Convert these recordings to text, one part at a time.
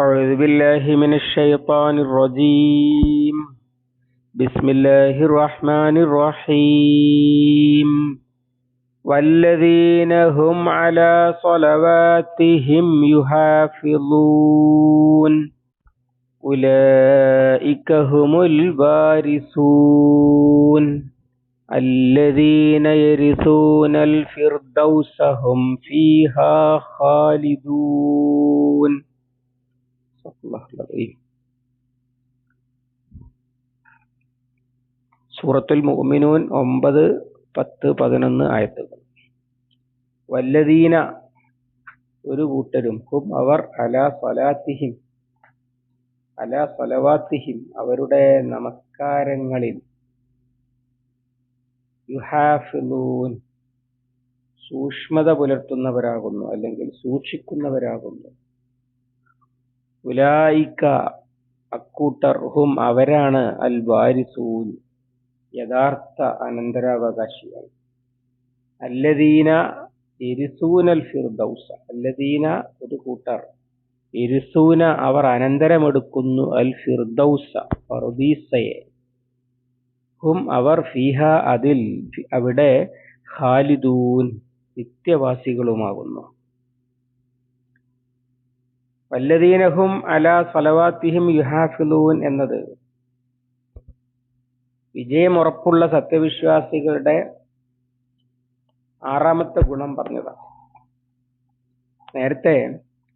أعوذ بالله من الشيطان الرجيم. بسم الله الرحمن الرحيم. والذين هم على صلواتهم يحافظون. أولئك هم الوارثون الذين يرثون الفردوس هم فيها خالدون. സൂറത്തുൽ മുഅ്മിനൂൻ ഒമ്പത് പത്ത് പതിനൊന്ന് ആയത്തുകൾ വല്ലദീന ഒരു കൂട്ടരും ഹും അവർ അലാ സ്വലാത്തിഹിം അലാ സ്വലവാത്തിഹിം അവരുടെ നമസ്കാരങ്ങളിൽ യുഹാഫിലൂൻ സൂക്ഷ്മത പുലർത്തുന്നവരാകുന്നു അല്ലെങ്കിൽ സൂക്ഷിക്കുന്നവരാകുന്നു. ഉലായിക്ക അക്കൂട്ടർ ഹും അവരാണ് അൽ വാരിസൂൻ. യഥാർത്ഥ അനന്തരാവകാശിയാണ് അല്ലദീന എരിസൂനൽ ഫിർദൗസ. അല്ലദീന ഒരു കൂട്ടർ. എരിസൂന അവർ അനന്തരമെടുക്കുന്നു അൽ ഫിർദൗസ ഫറുദീസയെ ഹും അവർ ഫിഹ അതിൽ അവിടെ ഖാലിദൂൻ നിത്യവാസികളുമാകുന്നു. വല്ലദീനഹും അല സലവാത്തിഹിം യുഹാഫിലൂൻ എന്നത് വിജയമുറപ്പുള്ള സത്യവിശ്വാസികളുടെ ആറാമത്തെ ഗുണം പറഞ്ഞതാണ് നേരത്തെ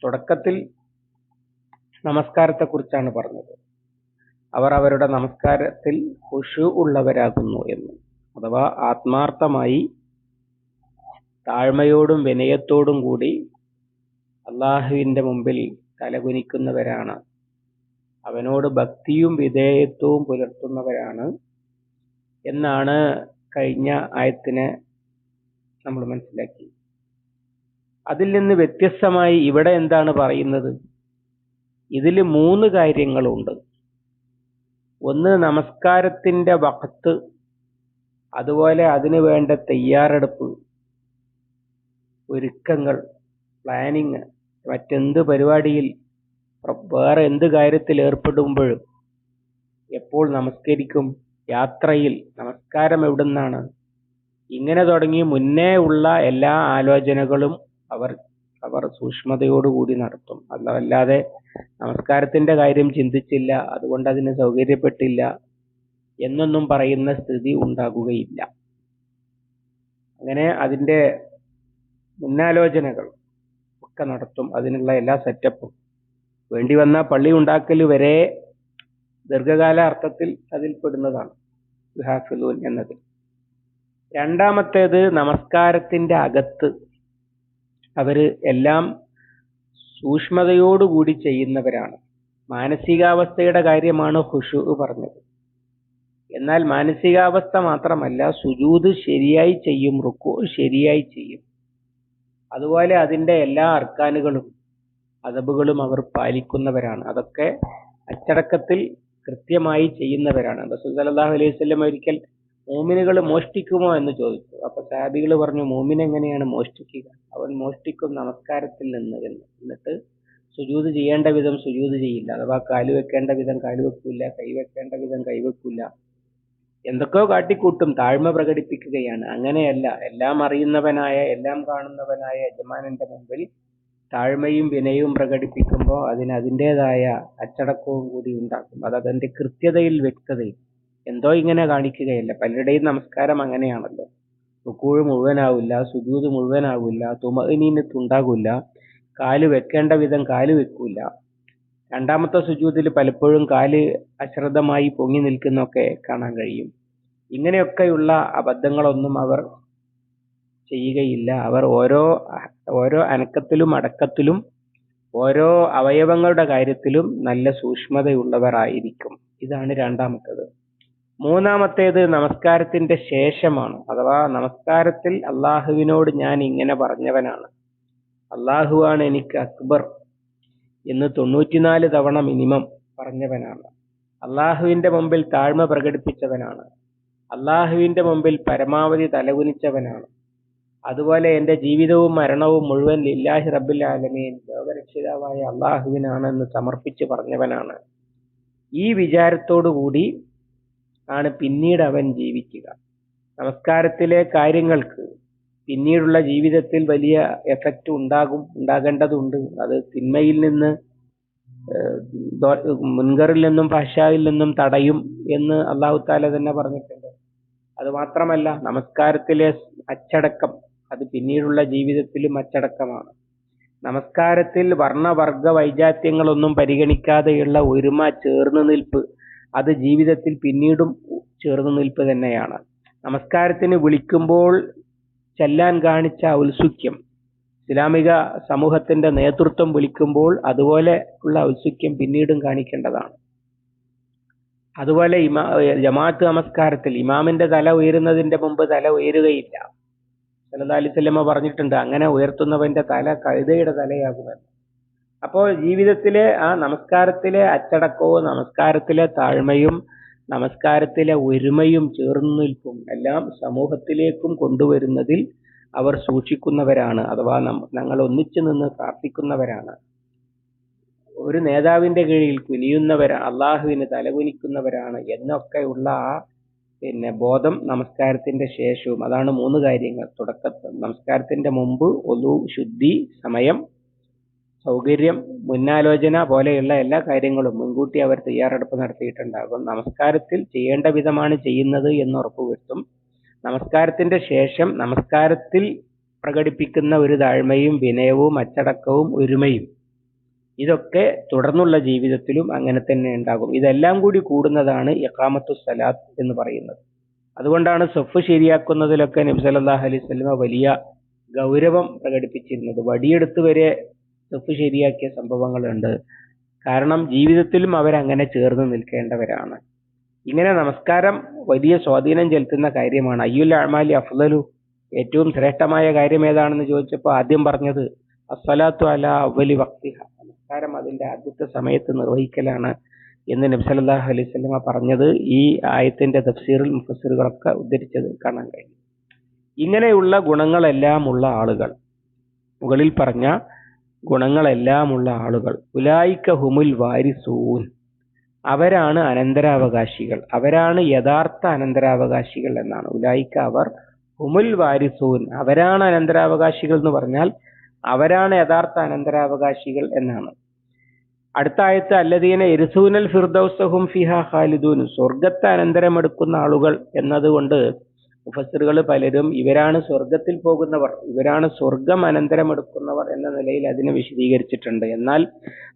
തുടക്കത്തിൽ നമസ്കാരത്തെക്കുറിച്ചാണ് പറഞ്ഞത്. അവർ അവരുടെ നമസ്കാരത്തിൽ ഹുഷു ഉള്ളവരാകുന്നു എന്ന് അഥവാ ആത്മാർത്ഥമായി താഴ്മയോടും വിനയത്തോടും കൂടി അള്ളാഹുവിന്റെ മുമ്പിൽ തലകുനിക്കുന്നവരാണ്. അവനോട് ഭക്തിയും വിധേയത്വവും പുലർത്തുന്നവരാണ് എന്നാണ് കഴിഞ്ഞ ആയത്തിനെ നമ്മൾ മനസ്സിലാക്കി അതിൽ നിന്ന് വ്യത്യസ്തമായി ഇവിടെ എന്താണ് പറയുന്നത്? ഇതിൽ മൂന്ന് കാര്യങ്ങളുണ്ട്. ഒന്ന് നമസ്കാരത്തിന്റെ വഖത്ത് അതുപോലെ അതിനു വേണ്ട തയ്യാറെടുപ്പ് ഒരുക്കങ്ങൾ പ്ലാനിങ് മറ്റെന്ത് പരിപാടിയിൽ വേറെ എന്ത് കാര്യത്തിൽ ഏർപ്പെടുമ്പോഴും എപ്പോൾ നമസ്കരിക്കും യാത്രയിൽ നമസ്കാരം എവിടുന്നാണ്? ഇങ്ങനെ തുടങ്ങി മുന്നേ ഉള്ള എല്ലാ ആലോചനകളും അവർ അവർ സൂക്ഷ്മതയോടുകൂടി നടത്തും. അല്ലാതെ നമസ്കാരത്തിന്റെ കാര്യം ചിന്തിച്ചില്ല അതുകൊണ്ട് അതിന് സൗകര്യപ്പെട്ടില്ല എന്നൊന്നും പറയുന്ന സ്ഥിതി ഉണ്ടാകുകയില്ല. അങ്ങനെ അതിന്റെ മുന്നാലോചനകൾ ഒക്കെ നടത്തും. അതിനുള്ള എല്ലാ സെറ്റപ്പും വേണ്ടി വന്ന പള്ളി ഉണ്ടാക്കൽ വരെ ദീർഘകാല അർത്ഥത്തിൽ അതിൽ ഹാഫിലൂൻ എന്നതിൽ രണ്ടാമത്തേത് നമസ്കാരത്തിന്റെ അകത്ത്. അവർ എല്ലാം സൂക്ഷ്മതയോടുകൂടി ചെയ്യുന്നവരാണ്. മാനസികാവസ്ഥയുടെ കാര്യമാണ് ഹുഷു പറഞ്ഞത്. എന്നാൽ മാനസികാവസ്ഥ മാത്രമല്ല സുജൂത് ശരിയായി ചെയ്യും റുക്കു ശരിയായി ചെയ്യും. അതുപോലെ അതിന്റെ എല്ലാ അർക്കാനുകളും അതബുകളും അവർ പാലിക്കുന്നവരാണ്. അതൊക്കെ അച്ചടക്കത്തിൽ കൃത്യമായി ചെയ്യുന്നവരാണ്. റസൂൽ സല്ലല്ലാഹു അലൈഹി വസല്ലം ഒരിക്കൽ മോമിനുകൾ മോഷ്ടിക്കുമോ എന്ന് ചോദിച്ചു. അപ്പൊ സാബികൾ പറഞ്ഞു മോമിൻ എങ്ങനെയാണ് മോഷ്ടിക്കുക? അവൻ മോഷ്ടിക്കും നമസ്കാരത്തിൽ നിന്ന് എന്ന്. എന്നിട്ട് സുജൂത് ചെയ്യേണ്ട വിധം സുജൂത് ചെയ്യില്ല. അഥവാ കാൽ വെക്കേണ്ട വിധം കാൽ വെക്കൂല കൈ വെക്കേണ്ട വിധം കൈ കൈവെക്കൂല എന്തൊക്കെയോ കാട്ടിക്കൂട്ടും താഴ്മ പ്രകടിപ്പിക്കുകയാണ്. അങ്ങനെയല്ല എല്ലാം അറിയുന്നവനായ എല്ലാം കാണുന്നവനായ യജമാനന്റെ മുമ്പിൽ താഴ്മയും വിനയവും പ്രകടിപ്പിക്കുമ്പോൾ അതിന് അതിന്റെതായ അച്ചടക്കവും കൂടി ഉണ്ടാക്കും. അത് അതിന്റെ കൃത്യതയിൽ വ്യക്തതയും. എന്തോ ഇങ്ങനെ കാണിക്കുകയല്ല. പലരുടെയും നമസ്കാരം അങ്ങനെയാണല്ലോ. റുക്കൂഴ് മുഴുവനാവില്ല സുജൂത് മുഴുവനാവില്ല തുമനീനത്തുണ്ടാകില്ല കാൽ വെക്കേണ്ട വിധം കാൽ വെക്കൂല രണ്ടാമത്തെ സുജൂതിൽ പലപ്പോഴും കാൽ അശ്രദ്ധമായി പൊങ്ങി നിൽക്കുന്നൊക്കെ കാണാൻ കഴിയും. ഇങ്ങനെയൊക്കെയുള്ള അബദ്ധങ്ങളൊന്നും അവർ ചെയ്യുകയില്ല. അവർ ഓരോ ഓരോ അനക്കത്തിലും അടക്കത്തിലും ഓരോ അവയവങ്ങളുടെ കാര്യത്തിലും നല്ല സൂക്ഷ്മതയുള്ളവർ ആയിരിക്കും ഇതാണ് രണ്ടാമത്തേത്. മൂന്നാമത്തേത് നമസ്കാരത്തിന്റെ ശേഷമാണ്. അഥവാ നമസ്കാരത്തിൽ അള്ളാഹുവിനോട് ഞാൻ ഇങ്ങനെ പറഞ്ഞവനാണ്. അള്ളാഹുവാണ് എനിക്ക് അക്ബർ എന്ന് തൊണ്ണൂറ്റിനാല് തവണ മിനിമം പറഞ്ഞവനാണ്. അള്ളാഹുവിന്റെ മുമ്പിൽ താഴ്മ പ്രകടിപ്പിച്ചവനാണ്. അള്ളാഹുവിന്റെ മുമ്പിൽ പരമാവധി തലകുനിച്ചവനാണ്. അതുപോലെ എന്റെ ജീവിതവും മരണവും മുഴുവൻ ലില്ലാഹി റബ്ബിൽ ആലമീൻ ലോകരക്ഷിതാവായ അള്ളാഹുവിനാണെന്ന് സമർപ്പിച്ച് പറഞ്ഞവനാണ്. ഈ വിചാരത്തോടു കൂടി ആണ് പിന്നീട് അവൻ ജീവിക്കുക. നമസ്കാരത്തിലെ കാര്യങ്ങൾക്ക് പിന്നീടുള്ള ജീവിതത്തിൽ വലിയ എഫക്റ്റ് ഉണ്ടാകും ഉണ്ടാകേണ്ടതുണ്ട്. അത് തിന്മയിൽ നിന്ന് മുൻകറിൽ നിന്നും ഭാഷയിൽ നിന്നും തടയും എന്ന് അള്ളാഹു താല തന്നെ പറഞ്ഞിട്ടുണ്ട്. അത് മാത്രമല്ല നമസ്കാരത്തിലെ അച്ചടക്കം അത് പിന്നീടുള്ള ജീവിതത്തിലും അച്ചടക്കമാണ് നമസ്കാരത്തിൽ വർണവർഗ വൈജാത്യങ്ങളൊന്നും പരിഗണിക്കാതെയുള്ള ഒരുമ ചേർന്ന് നിൽപ്പ് അത് ജീവിതത്തിൽ പിന്നീടും ചേർന്ന് നിൽപ്പ് തന്നെയാണ്. നമസ്കാരത്തിന് വിളിക്കുമ്പോൾ ചെല്ലാൻ കാണിച്ച ഔത്സുക്യം ഇസ്ലാമിക സമൂഹത്തിന്റെ നേതൃത്വം വിളിക്കുമ്പോൾ അതുപോലെ ഉള്ള ഔത്സുക്യം പിന്നീടും കാണിക്കേണ്ടതാണ്. അതുപോലെ ഇമാ ജമാഅത്ത് നമസ്കാരത്തിൽ ഇമാമിന്റെ തല ഉയരുന്നതിന്റെ മുമ്പ് തല ഉയരുകയില്ല. അലൈഹി പറഞ്ഞിട്ടുണ്ട് അങ്ങനെ ഉയർത്തുന്നവന്റെ തല കഴുതയുടെ തലയാകുമെന്ന് അപ്പോൾ ജീവിതത്തിലെ ആ നമസ്കാരത്തിലെ അച്ചടക്കവും നമസ്കാരത്തിലെ താഴ്മയും നമസ്കാരത്തിലെ ഒരുമയും ചേർന്നു നിൽപ്പും എല്ലാം സമൂഹത്തിലേക്കും കൊണ്ടുവരുന്നതിൽ അവർ സൂക്ഷിക്കുന്നവരാണ് അഥവാ ഞങ്ങൾ ഒന്നിച്ചു നിന്ന് പ്രാർത്ഥിക്കുന്നവരാണ്. ഒരു നേതാവിന്റെ കീഴിൽ കുനിയുന്നവരാണ് അള്ളാഹുവിന് തലകുനിക്കുന്നവരാണ് എന്നൊക്കെയുള്ള ആ പിന്നെ ബോധം നമസ്കാരത്തിന്റെ ശേഷവും അതാണ് മൂന്ന് കാര്യങ്ങൾ. തുടക്ക നമസ്കാരത്തിന്റെ മുമ്പ് ഒതു ശുദ്ധി സമയം സൗകര്യം മുന്നാലോചന പോലെയുള്ള എല്ലാ കാര്യങ്ങളും മുൻകൂട്ടി അവർ തയ്യാറെടുപ്പ് നടത്തിയിട്ടുണ്ടാകും. നമസ്കാരത്തിൽ ചെയ്യേണ്ട വിധമാണ് ചെയ്യുന്നത് എന്ന് ഉറപ്പുവരുത്തും. നമസ്കാരത്തിന്റെ ശേഷം നമസ്കാരത്തിൽ പ്രകടിപ്പിക്കുന്ന ഒരു താഴ്മയും വിനയവും അച്ചടക്കവും ഒരുമയും. ഇതൊക്കെ തുടർന്നുള്ള ജീവിതത്തിലും അങ്ങനെ തന്നെ ഉണ്ടാകും. ഇതെല്ലാം കൂടി കൂടുന്നതാണ് ഇഖാമത്തു സലാത്ത് എന്ന് പറയുന്നത്. അതുകൊണ്ടാണ് സഫ് ശരിയാക്കുന്നതിലൊക്കെ നബി സല്ലല്ലാഹു അലൈഹി വസല്ലമ വലിയ ഗൗരവം പ്രകടിപ്പിച്ചിരുന്നത്. വടിയെടുത്ത് വരെ സഫ് ശരിയാക്കിയ സംഭവങ്ങളുണ്ട്. കാരണം ജീവിതത്തിലും അവരങ്ങനെ ചേർന്ന് നിൽക്കേണ്ടവരാണ്. ഇങ്ങനെ നമസ്കാരം വലിയ സ്വാധീനം ചെലുത്തുന്ന കാര്യമാണ്. അയ്യുൽ അമാലി അഫ്ലലു ഏറ്റവും ശ്രേഷ്ഠമായ കാര്യം ഏതാണെന്ന് ചോദിച്ചപ്പോൾ ആദ്യം പറഞ്ഞത് അസ്സലാത്തു അല അവലി വക്തിഹ നമസ്കാരം അതിന്റെ ആദ്യത്തെ സമയത്ത് നിർവഹിക്കലാണ് എന്ന് നബി സല്ലല്ലാഹു അലൈഹി വസല്ലമ പറഞ്ഞത്. ഈ ആയത്തിന്റെ തഫ്സീറിൽ മുഫസ്സിറുകളൊക്കെ ഉദ്ധരിച്ചത് കാണാൻ കഴിയും. ഇങ്ങനെയുള്ള ഗുണങ്ങളെല്ലാം ഉള്ള ആളുകൾ മുകളിൽ പറഞ്ഞ ഗുണങ്ങളെല്ലാം ഉള്ള ആളുകൾ ഉലായിക്ക ഹുമുൽ വാരിസൂൻ. അവരാണ് അനന്തരാവകാശികൾ. അവരാണ് യഥാർത്ഥ അനന്തരാവകാശികൾ എന്നാണ്. ഉലായിക്ക അവർ ഹുമുൽ വാരിസൂൻ. അവരാണ് അനന്തരാവകാശികൾ എന്ന് പറഞ്ഞാൽ അവരാണ് യഥാർത്ഥ അനന്തരാവകാശികൾ എന്നാണ്. അടുത്ത ആയത്ത് അല്ലദീന എരിസൂനൽ ഫിർദൌസഹും ഫിഹ ഖാലിദൂൻ. സ്വർഗത്തെ അനന്തരമെടുക്കുന്ന ആളുകൾ എന്നതുകൊണ്ട് മുഫസ്സിറുകൾ പലരും ഇവരാണ് സ്വർഗത്തിൽ പോകുന്നവർ ഇവരാണ് സ്വർഗം അനന്തരമെടുക്കുന്നവർ എന്ന നിലയിൽ അതിനെ വിശദീകരിച്ചിട്ടുണ്ട്. എന്നാൽ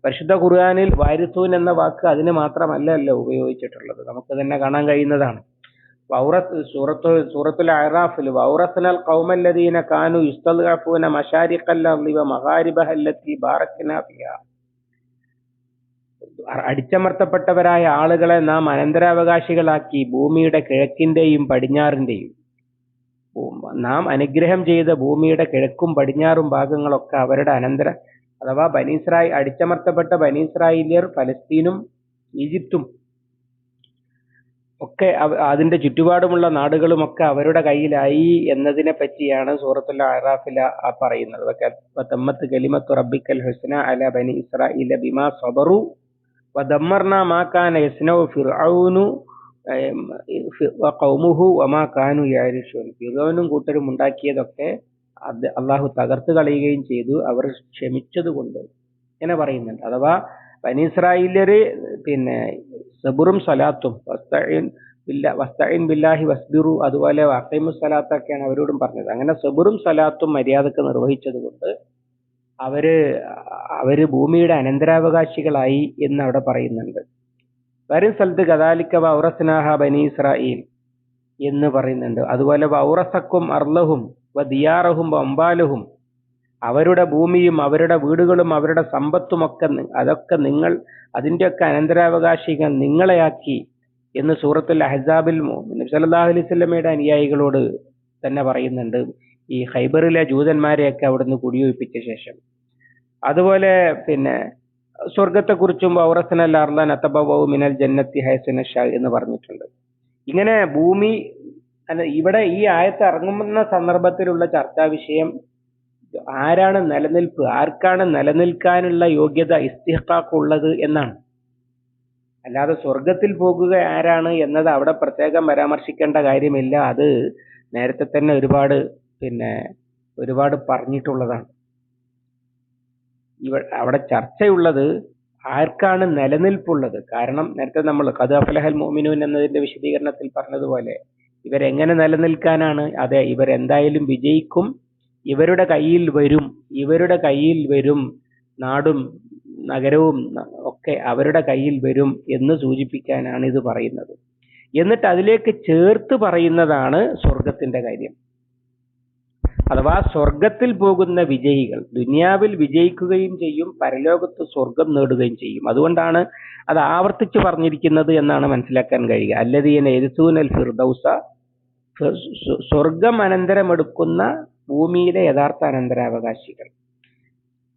പരിശുദ്ധ ഖുർആനിൽ വാരിസൂൻ എന്ന വാക്ക് അതിന് മാത്രമല്ലല്ലോ ഉപയോഗിച്ചിട്ടുള്ളത്. നമുക്ക് തന്നെ കാണാൻ കഴിയുന്നതാണ്. സൂറത്തു സൂറത്തുൽ അറാഫിൽ വൗറത്തിനൽ കൗമല്ലദീന കാനു യുസ്തദ്അഫൂന മശാരിഖൽ അർളി വ മഗാരിബഹ ഫിയാ അടിച്ചമർത്തപ്പെട്ടവരായ ആളുകളെ നാം അനന്തരാവകാശികളാക്കി ഭൂമിയുടെ കിഴക്കിന്റെയും പടിഞ്ഞാറിന്റെയും. നാം അനുഗ്രഹം ചെയ്ത ഭൂമിയുടെ കിഴക്കും പടിഞ്ഞാറും ഭാഗങ്ങളൊക്കെ അവരുടെ അനന്തര അഥവാ ബനീസ്രായി അടിച്ചമർത്തപ്പെട്ട ബനീസ്രായിലിയർ ഫലസ്തീനും ഈജിപ്തും ഒക്കെ അതിന്റെ ചുറ്റുപാടുമുള്ള നാടുകളുമൊക്കെ അവരുടെ കയ്യിലായി എന്നതിനെ പറ്റിയാണ് സൂറത്തുൽ അറാഫില പറയുന്നത്. കലിമത്തു റബ്ബിക്കൽ ഹുസ്ന അല ബനി ഇസ്രായില ബിമാ സബറു വദമ്മർന ما كان يصنع ഫിർഔനു വഖൗമുഹു വമാ കാനു യാരിഷൂൻ. ഫിർഔനും കൂട്ടരും ഉണ്ടാക്കിയതൊക്കെ അള്ളാഹു തകർത്ത് കളയുകയും ചെയ്തു. അവർ ക്ഷമിച്ചതുകൊണ്ട് ഇങ്ങനെ പറയുന്നുണ്ട്. അഥവാ പനീസ്രായിലര് പിന്നെ സബുറും സലാത്തും വസ്തഈൻ ബില്ല വസ്തഈൻ ബില്ലാഹി വസ്ബിറു അതുപോലെ വഖീമു സലാത്തൊക്കെയാണ് അവരോടും പറഞ്ഞത്. അങ്ങനെ സബുറും സലാത്തും മര്യാദയ്ക്ക് നിർവഹിച്ചത് കൊണ്ട് അവർ അവർ ഭൂമിയുടെ അനന്തരാവകാശികളായി എന്ന് അവിടെ പറയുന്നുണ്ട്. വരും സ്ഥലത്ത് കഥാലിക്ക വൗറസ്നാഹ ബനി ഇസ്രായേൽ എന്ന് പറയുന്നുണ്ട്. അതുപോലെ വൗറസക്കും അർലഹും ദിയാറഹും അമ്പാലഹും അവരുടെ ഭൂമിയും അവരുടെ വീടുകളും അവരുടെ സമ്പത്തും ഒക്കെ അതൊക്കെ നിങ്ങൾ അതിന്റെയൊക്കെ അനന്തരാവകാശികൾ നിങ്ങളെയാക്കി എന്ന് സൂറത്തുൽ അഹസാബിൽ നബി സല്ലല്ലാഹു അലൈഹി വസല്ലമയുടെ അനുയായികളോട് തന്നെ പറയുന്നുണ്ട്. ഈ ഹൈബറിലെ ജൂതന്മാരെയൊക്കെ അവിടുന്ന് കുടിയൊഴിപ്പിച്ച ശേഷം. അതുപോലെ പിന്നെ സ്വർഗത്തെക്കുറിച്ചും ഔറസനൽ അർലൻ മിനൽ ജന്നത്തി ഹൈസന ഷാ എന്ന് പറഞ്ഞിട്ടുണ്ട്. ഇങ്ങനെ ഭൂമി അല്ല ഇവിടെ ഈ ആയത്ത് ഇറങ്ങുന്ന സന്ദർഭത്തിലുള്ള ചർച്ചാ വിഷയം ആരാണ് നിലനിൽപ്പ് ആർക്കാണ് നിലനിൽക്കാനുള്ള യോഗ്യത ഇസ്തിഹാക്ക് ഉള്ളത് എന്നാണ്. അല്ലാതെ സ്വർഗത്തിൽ പോകുക ആരാണ് എന്നത് അവിടെ പ്രത്യേകം പരാമർശിക്കേണ്ട കാര്യമില്ല. അത് നേരത്തെ തന്നെ ഒരുപാട് പിന്നെ ഒരുപാട് പറഞ്ഞിട്ടുള്ളതാണ്. ഇവ അവിടെ ചർച്ചയുള്ളത് ആർക്കാണ് നിലനിൽപ്പുള്ളത്. കാരണം നേരത്തെ നമ്മൾ കഥാഫലഹൽ മോമിനൂൻ എന്നതിന്റെ വിശദീകരണത്തിൽ പറഞ്ഞതുപോലെ ഇവരെങ്ങനെ നിലനിൽക്കാനാണ് അതെ ഇവരെന്തായാലും വിജയിക്കും ഇവരുടെ കയ്യിൽ വരും ഇവരുടെ കയ്യിൽ വരും നാടും നഗരവും ഒക്കെ അവരുടെ കയ്യിൽ വരും എന്ന് സൂചിപ്പിക്കാനാണ് ഇത് പറയുന്നത്. എന്നിട്ട് അതിലേക്ക് ചേർത്ത് പറയുന്നതാണ് സ്വർഗത്തിന്റെ കാര്യം. അഥവാ സ്വർഗത്തിൽ പോകുന്ന വിജയികൾ ദുനിയാവിൽ വിജയിക്കുകയും ചെയ്യും പരലോകത്ത് സ്വർഗം നേടുകയും ചെയ്യും. അതുകൊണ്ടാണ് അത് ആവർത്തിച്ച് പറഞ്ഞിരിക്കുന്നത് എന്നാണ് മനസ്സിലാക്കാൻ കഴിയുക. അല്ലതീന എരിസൂനൽ ഫിർദൌസ സ്വർഗം അനന്തരമെടുക്കുന്ന ഭൂമിയിലെ യഥാർത്ഥ അനന്തരാവകാശികൾ.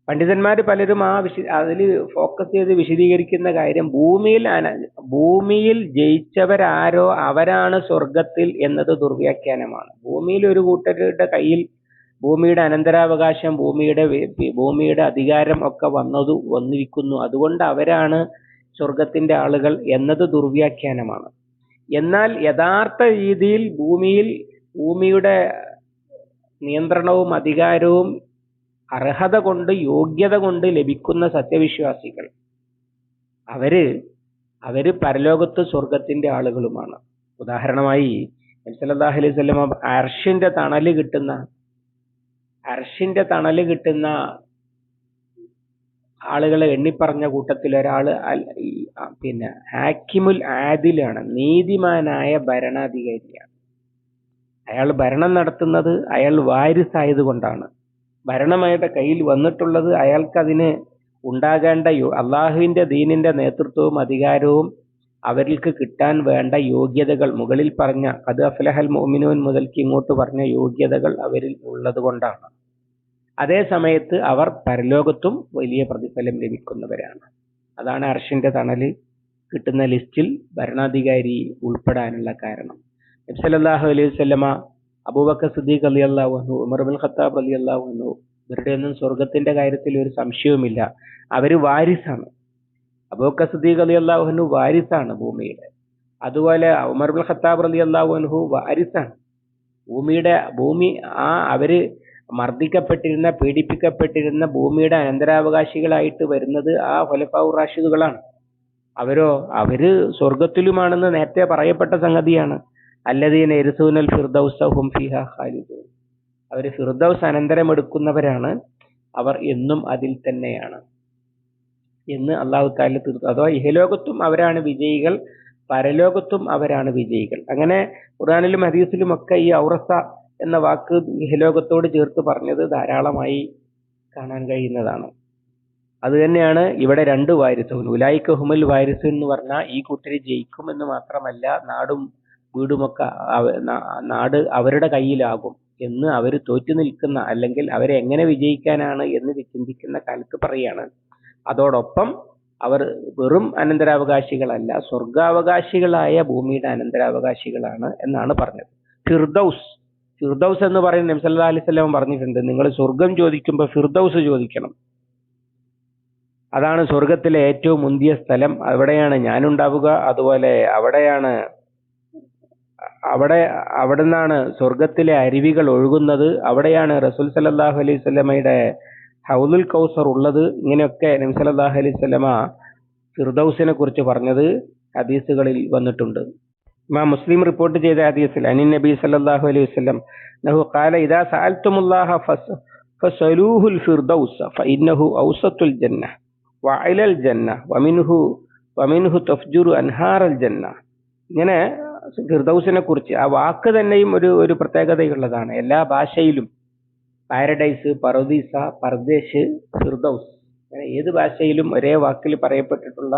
പണ്ഡിതന്മാർ പലരും ആ വിശ അതിൽ ഫോക്കസ് ചെയ്ത് വിശദീകരിക്കുന്ന കാര്യം ഭൂമിയിൽ അന ഭൂമിയിൽ ജയിച്ചവരാരോ അവരാണ് സ്വർഗത്തിൽ എന്നത് ദുർവ്യാഖ്യാനമാണ്. ഭൂമിയിൽ ഒരു കൂട്ടരുടെ കയ്യിൽ ഭൂമിയുടെ അനന്തരാവകാശം ഭൂമിയുടെ ഭൂമിയുടെ അധികാരം ഒക്കെ വന്നതു വന്നിരിക്കുന്നു. അതുകൊണ്ട് അവരാണ് സ്വർഗത്തിന്റെ ആളുകൾ എന്നത് ദുർവ്യാഖ്യാനമാണ്. എന്നാൽ യഥാർത്ഥ രീതിയിൽ ഭൂമിയിൽ ഭൂമിയുടെ നിയന്ത്രണവും അധികാരവും അർഹത കൊണ്ട് യോഗ്യത കൊണ്ട് ലഭിക്കുന്ന സത്യവിശ്വാസികൾ അവർ അവർ പരലോകത്ത് സ്വർഗത്തിന്റെ ആളുകളുമാണ്. ഉദാഹരണമായി നബി അലൈഹി അർഷിന്റെ തണൽ കിട്ടുന്ന അർഷിന്റെ തണൽ കിട്ടുന്ന ആളുകളെ എണ്ണിപ്പറഞ്ഞ കൂട്ടത്തിൽ ഒരാൾ പിന്നെ ഹാക്കിമുൽ ആദിലാണ് നീതിമാനായ ഭരണാധികാരിയാണ്. അയാൾ ഭരണം നടത്തുന്നത് അയാൾ വാരിസായത് കൊണ്ടാണ്. കയ്യിൽ വന്നിട്ടുള്ളത് അയാൾക്കതിന് ഉണ്ടാകേണ്ട അള്ളാഹുവിന്റെ ദീനിന്റെ നേതൃത്വവും അധികാരവും അവർക്ക് കിട്ടാൻ വേണ്ട യോഗ്യതകൾ മുകളിൽ പറഞ്ഞ അത് അഫ്ലഹൽ മോമിനോൻ മുതൽക്ക് ഇങ്ങോട്ട് പറഞ്ഞ യോഗ്യതകൾ അവരിൽ ഉള്ളത് കൊണ്ടാണ്. അതേ സമയത്ത് അവർ പരലോകത്തും വലിയ പ്രതിഫലം ലഭിക്കുന്നവരാണ്. അതാണ് അർഷിന്റെ തണൽ കിട്ടുന്ന ലിസ്റ്റിൽ ഭരണാധികാരി ഉൾപ്പെടാനുള്ള കാരണം. നബി സല്ലല്ലാഹു അലൈഹി വസല്ലമ അബൂബക്കർ സിദ്ദീഖ് അലി അള്ളാഹു ഉമർ ബിൻ ഖത്താബ് അലി അള്ളാഹു ഇവരുടെ ഒന്നും സ്വർഗത്തിന്റെ കാര്യത്തിൽ ഒരു സംശയവുമില്ല. അവർ വാരിസാണ്. അബൂബക്കർ സിദ്ദീഖ് അലി അള്ളാഹു അൻഹു വാരിസാണ് ഭൂമിയുടെ. അതുപോലെ ഉമർ ബിൻ ഖത്താബ് അലി അള്ളാഹു വാരിസാണ്. ഭൂമിയുടെ ഭൂമി ആ അവർ മർദ്ദിക്കപ്പെട്ടിരുന്ന പീഡിപ്പിക്കപ്പെട്ടിരുന്ന ഭൂമിയുടെ അനന്തരാവകാശികളായിട്ട് വരുന്നത് ആ ഹൊലഫാവു റാഷിദുകളാണ്. അവരോ അവർ സ്വർഗത്തിലുമാണെന്ന് നേരത്തെ പറയപ്പെട്ട സംഗതിയാണ്. അല്ലദീന എരിസൂനൽ ഫിർദൗസ ഹും ഫിഹ ഖാലിദൂൻ. അവർ ഫിർദൗസ് അനന്തരം എടുക്കുന്നവരാണ് അവർ എന്നും അതിൽ തന്നെയാണ്. എന്ന് അള്ളാഹു താല തീർത്തു. അഥവാ ഇഹലോകത്തും അവരാണ് വിജയികൾ പരലോകത്തും അവരാണ് വിജയികൾ. അങ്ങനെ ഖുറാനിലും ഹദീസിലും ഒക്കെ ഈ ഔറസ എന്ന വാക്ക് ഇഹലോകത്തോട് ചേർത്ത് പറഞ്ഞത് ധാരാളമായി കാണാൻ കഴിയുന്നതാണ്. അത് തന്നെയാണ് ഇവിടെ രണ്ട് വാരിസുകൾ. ഉലായിക്ക ഹുമൽ വാരിസ് എന്ന് പറഞ്ഞാൽ ഈ കുട്ടി ജയിക്കും എന്ന് മാത്രമല്ല നാടും വീടുമൊക്കെ നാട് അവരുടെ കയ്യിലാകും എന്ന് അവർ തോറ്റു നിൽക്കുന്ന അല്ലെങ്കിൽ അവരെ എങ്ങനെ വിജയിക്കാനാണ് എന്ന് ചിന്തിക്കുന്ന കാലത്ത് പറയാണ്. അതോടൊപ്പം അവർ വെറും അനന്തരാവകാശികളല്ല സ്വർഗാവകാശികളായ ഭൂമിയുടെ അനന്തരാവകാശികളാണ് എന്നാണ് പറഞ്ഞത്. ഫിർദൌസ് ഫിർദൌസ് എന്ന് പറയുന്ന നബി സല്ലല്ലാഹു അലൈഹി വസല്ലം പറഞ്ഞിട്ടുണ്ട്. നിങ്ങൾ സ്വർഗം ചോദിക്കുമ്പോൾ ഫിർദൌസ് ചോദിക്കണം. അതാണ് സ്വർഗത്തിലെ ഏറ്റവും മുന്തിയ സ്ഥലം. അവിടെയാണ് ഞാനുണ്ടാവുക. അതുപോലെ അവിടെയാണ് അവിടെ അവിടെ നിന്നാണ് സ്വർഗത്തിലെ അരുവികൾ ഒഴുകുന്നത്. അവിടെയാണ് റസൂൽ സല്ലല്ലാഹു അലൈഹി സ്വലമയുടെ ഹൗലുൽ കൗസർ ഉള്ളത്. ഇങ്ങനെയൊക്കെ നബി സല്ലല്ലാഹു അലൈഹി സ്വലമ ഫിർദൌസിനെ കുറിച്ച് പറഞ്ഞത് ഹദീസുകളിൽ വന്നിട്ടുണ്ട്. ഇമാം മുസ്ലിം റിപ്പോർട്ട് ചെയ്ത ഹദീസിൽ അനിൻ നബി സല്ലല്ലാഹു അലൈഹി വസല്ലം നഹു ഖാല ഇദാ സഅൽതുമുല്ലാഹ ഫസ് ഫസലൂഹുൽ ഫിർദൗസ് ഫഇന്നഹു ഔസത്തുൽ ജന്ന വഅലൽ ജന്ന വമിൻഹു വമിൻഹു തഫ്ജുറു അൻഹാറൽ ജന്ന. ഇങ്ങനെ ഫിർദൗസിനെ കുറിച്ച് ആ വാക്ക് തന്നെയും ഒരു ഒരു പ്രത്യേകതയുള്ളതാണ്. എല്ലാ ഭാഷയിലും പാരഡൈസ് പർദീസ പർദേശ് ഫിർദൗസ് ഏത് ഭാഷയിലും ഒരേ വാക്കിൽ പറയപ്പെട്ടിട്ടുള്ള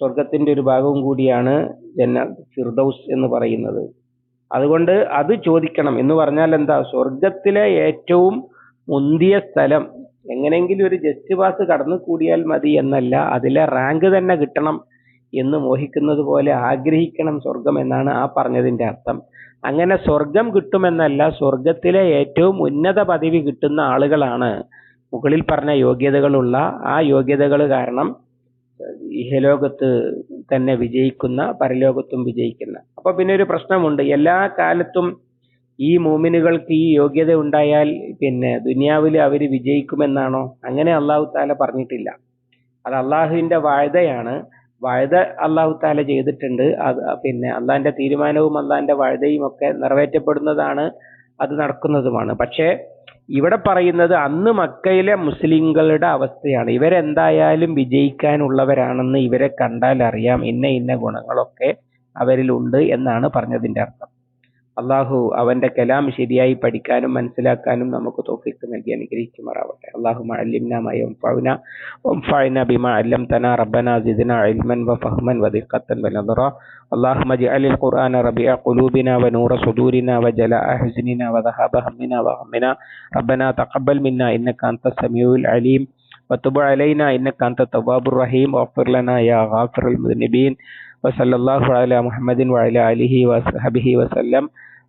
സ്വർഗത്തിന്റെ ഒരു ഭാഗവും കൂടിയാണ് ജന്ന ഫിർദൌസ് എന്ന് പറയുന്നത്. അതുകൊണ്ട് അത് ചോദിക്കണം. എന്ന് പറഞ്ഞാൽ എന്താ? സ്വർഗത്തിലെ ഏറ്റവും മുന്തിയ സ്ഥലം എങ്ങനെയെങ്കിലും ഒരു ജസ്റ്റ് പാസ് കടന്നു കൂടിയാൽ മതി എന്നല്ല അതിലെ റാങ്ക് തന്നെ കിട്ടണം എന്ന് മോഹിക്കുന്നത് പോലെ ആഗ്രഹിക്കണം സ്വർഗം എന്നാണ് ആ പറഞ്ഞതിന്റെ അർത്ഥം. അങ്ങനെ സ്വർഗം കിട്ടുമെന്നല്ല സ്വർഗത്തിലെ ഏറ്റവും ഉന്നത പദവി കിട്ടുന്ന ആളുകളാണ് മുകളിൽ പറഞ്ഞ യോഗ്യതകളുള്ള ആ യോഗ്യതകൾ കാരണം ഇഹലോകത്ത് തന്നെ വിജയിക്കുന്ന പരലോകത്തും വിജയിക്കുന്ന. അപ്പൊ പിന്നെ ഒരു പ്രശ്നമുണ്ട്. എല്ലാ കാലത്തും ഈ മൂമിനുകൾക്ക് ഈ യോഗ്യത ഉണ്ടായാൽ പിന്നെ ദുനിയാവിൽ അവർ വിജയിക്കുമെന്നാണോ? അങ്ങനെ അള്ളാഹു താല പറഞ്ഞിട്ടില്ല. അത് അള്ളാഹുവിന്റെ വാഴ്തയാണ് വാഴ്ത അള്ളാഹു താല ചെയ്തിട്ടുണ്ട്. അത് പിന്നെ അള്ളാഹിന്റെ തീരുമാനവും അള്ളാഹിന്റെ വാഴ്തയും ഒക്കെ നിറവേറ്റപ്പെടുന്നതാണ് അത് നടക്കുന്നതുമാണ്. പക്ഷേ ഇവിടെ പറയുന്നത് അന്ന് മക്കയിലെ മുസ്ലിങ്ങളുടെ അവസ്ഥയാണ്. ഇവരെന്തായാലും വിജയിക്കാനുള്ളവരാണെന്ന് ഇവരെ കണ്ടാൽ അറിയാം ഇന്ന ഇന്ന ഗുണങ്ങളൊക്കെ അവരിലുണ്ട് എന്നാണ് പറഞ്ഞതിന്റെ അർത്ഥം. അള്ളാഹു അവന്റെ കലാം ശരിയായി പഠിക്കാനും മനസ്സിലാക്കാനും നമുക്ക് തോഫിക്ക് നൽകി അനുഗ്രഹിക്കുമാറാവട്ടെ അള്ളാഹു അല്ലിംന മയംഫൗന വംഫഅന ബിമാ അല്ലംതന റബ്ബന സിദ്ന ഇൽമൻ വഫഹ്മൻ വദിഖത്തൻ വനദറ اللهم اجعل القرآن ربيع قلوبنا ونور صدورنا وجلاء حزننا وذهاب همنا وغمنا ربنا تقبل منا إنك أنت السميع العليم وتب علينا إنك أنت التواب الرحيم واغفر لنا يا غافر المذنبين وصلى الله على محمد وعلى آله وصحبه وسلم